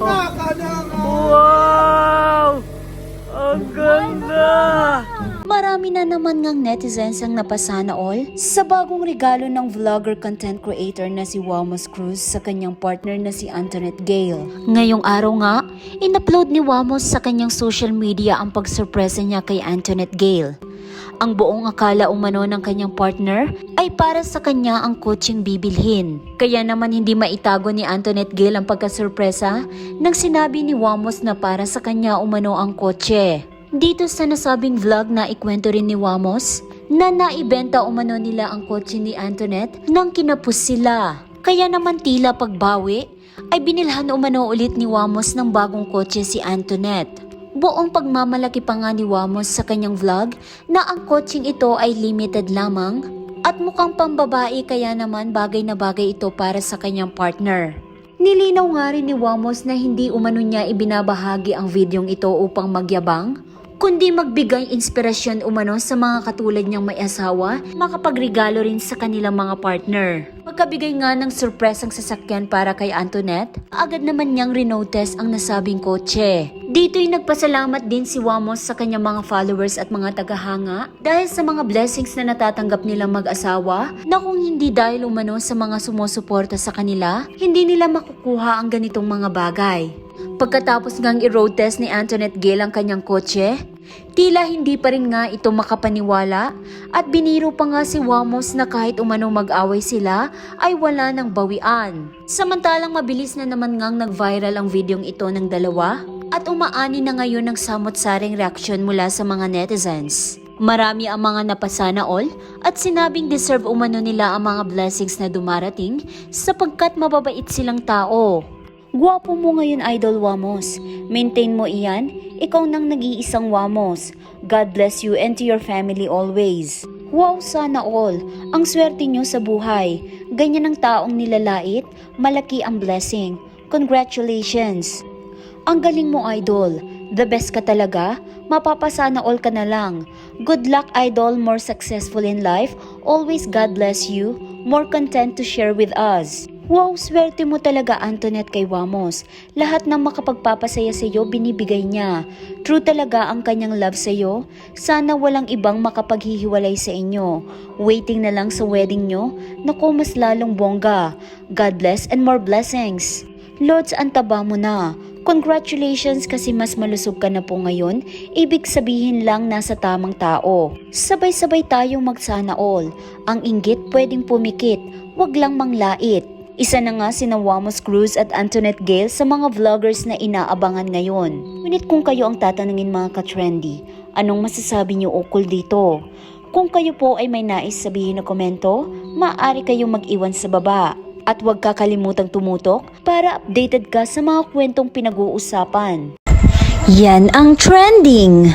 Wow! Ang ganda! Marami na naman ngang netizens ang napasana all sa bagong regalo ng vlogger content creator na si Wamos Cruz sa kanyang partner na si Antoinette Gale. Ngayong araw nga, in-upload ni Wamos sa kanyang social media ang pagsurpresa niya kay Antoinette Gale. Ang buong akala umano ng kanyang partner ay para sa kanya ang coaching bibilhin. Kaya naman hindi maitago ni Antoinette Gale ang pagkasurpresa nang sinabi ni Wamos na para sa kanya umano ang kotse. Dito sa nasabing vlog na ikwento rin ni Wamos na naibenta umano nila ang kotse ni Antoinette nang kinapos sila. Kaya naman tila pagbawi ay binilhan umano ulit ni Wamos ng bagong kotse si Antoinette. Buong pagmamalaki pa nga ni Wamos sa kanyang vlog na ang coaching ito ay limited lamang at mukhang pambabae kaya naman bagay na bagay ito para sa kanyang partner. Nilinaw nga rin ni Wamos na hindi umano niya ibinabahagi ang videong ito upang magyabang, kundi magbigay inspirasyon umano sa mga katulad niyang may asawa, makapagregalo rin sa kanilang mga partner. Pagkabigay nga ng surpresang sasakyan para kay Antoinette, agad naman niyang rinotes ang nasabing kotse. Dito'y nagpasalamat din si Wamos sa kanyang mga followers at mga tagahanga dahil sa mga blessings na natatanggap nilang mag-asawa na kung hindi dahil umano sa mga sumusuporta sa kanila, hindi nila makukuha ang ganitong mga bagay. Pagkatapos ngang i-road test ni Antoinette Gale ang kanyang kotse, tila hindi pa rin nga ito makapaniwala at biniro pa nga si Wamos na kahit umano mag-away sila ay wala nang bawian. Samantalang mabilis na naman ngang nag-viral ang videong ito ng dalawa at umaani na ngayon ng samot-saring reaksyon mula sa mga netizens. Marami ang mga napasana all at sinabing deserve umano nila ang mga blessings na dumarating sapagkat mababait silang tao. Gwapo mo ngayon, Idol Wamos. Maintain mo iyan. Ikaw nang nag-iisang Wamos. God bless you and to your family always. Wow, sana all. Ang swerte nyo sa buhay. Ganyan ang taong nilalait, malaki ang blessing. Congratulations! Ang galing mo, Idol. The best ka talaga. Mapapasana all ka na lang. Good luck, Idol. More successful in life. Always God bless you. More content to share with us. Wow, swerte mo talaga Antoinette kay Wamos. Lahat ng makapagpapasaya sa iyo binibigay niya. True talaga ang kanyang love sa iyo. Sana walang ibang makapaghihiwalay sa inyo. Waiting na lang sa wedding nyo. Naku, mas lalong bongga. God bless and more blessings. Lods, ang taba mo na. Congratulations kasi mas malusog ka na po ngayon. Ibig sabihin lang nasa tamang tao. Sabay-sabay tayong magsana all. Ang inggit pwedeng pumikit, wag lang manglait. Isa na nga sina Wamos Cruz at Antoinette Gale sa mga vloggers na inaabangan ngayon. Ngunit kung kayo ang tatanungin mga ka-trendy, anong masasabi niyo ukol dito? Kung kayo po ay may nais sabihin na komento, maaari kayong mag-iwan sa baba. At huwag kakalimutang tumutok para updated ka sa mga kwentong pinag-uusapan. Yan ang trending!